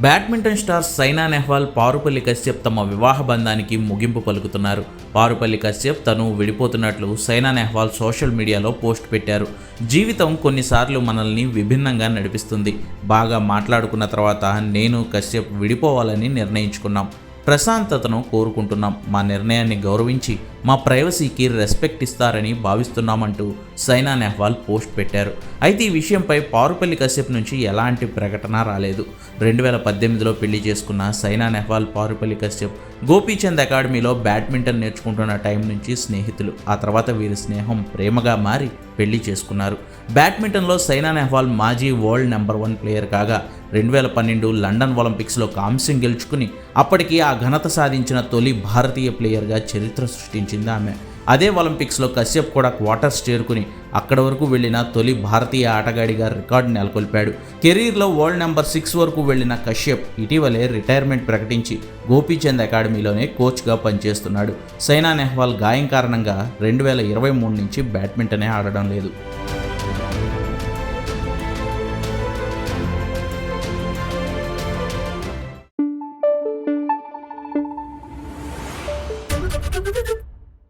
Badminton star Saina Nehwal Parupalli Kashyap తమ వివాహ బంధానికి ముగింపు పలుకుతున్నారు. పారుపల్లి కశ్యప్ తను విడిపోతున్నట్లు సైనా నెహ్వాల్ సోషల్ మీడియాలో పోస్ట్ పెట్టారు. జీవితం కొన్నిసార్లు మనల్ని విభిన్నంగా నడిపిస్తుంది. బాగా మాట్లాడుకున్న తర్వాత నేను కశ్యప్ విడిపోవాలని నిర్ణయించుకున్నాం. ప్రశాంతతను కోరుకుంటున్నాం. మా నిర్ణయాన్ని గౌరవించి మా ప్రైవసీకి రెస్పెక్ట్ ఇస్తారని భావిస్తున్నామంటూ సైనా నెహ్వాల్ పోస్ట్ పెట్టారు. అయితే ఈ విషయంపై పారుపల్లి కశ్యప్ నుంచి ఎలాంటి ప్రకటన రాలేదు. రెండు వేల పద్దెనిమిదిలో పెళ్ళి చేసుకున్న సైనా నెహ్వాల్ పారుపల్లి కశ్యప్ గోపీచంద్ అకాడమీలో బ్యాడ్మింటన్ నేర్చుకుంటున్న టైం నుంచి స్నేహితులు. ఆ తర్వాత వీరి స్నేహం ప్రేమగా మారి పెళ్ళి చేసుకున్నారు. బ్యాడ్మింటన్లో సైనా నెహ్వాల్ మాజీ వరల్డ్ నెంబర్ వన్ ప్లేయర్ కాగా రెండు వేల పన్నెండు లండన్ ఒలింపిక్స్లో కాంస్యం గెలుచుకుని అప్పటికి ఆ ఘనత సాధించిన తొలి భారతీయ ప్లేయర్గా చరిత్ర సృష్టించింది ఆమె. అదే ఒలింపిక్స్లో కశ్యప్ కూడా క్వార్టర్స్ చేరుకుని అక్కడ వరకు వెళ్ళిన తొలి భారతీయ ఆటగాడిగా రికార్డు నెలకొల్పాడు. కెరీర్లో వరల్డ్ నెంబర్ సిక్స్ వరకు వెళ్ళిన కశ్యప్ ఇటీవలే రిటైర్మెంట్ ప్రకటించి గోపీచంద్ అకాడమీలోనే కోచ్గా పనిచేస్తున్నాడు. సైనా నెహ్వాల్ గాయం కారణంగా రెండు వేల ఇరవై మూడు నుంచి బ్యాడ్మింటనే ఆడడం లేదు.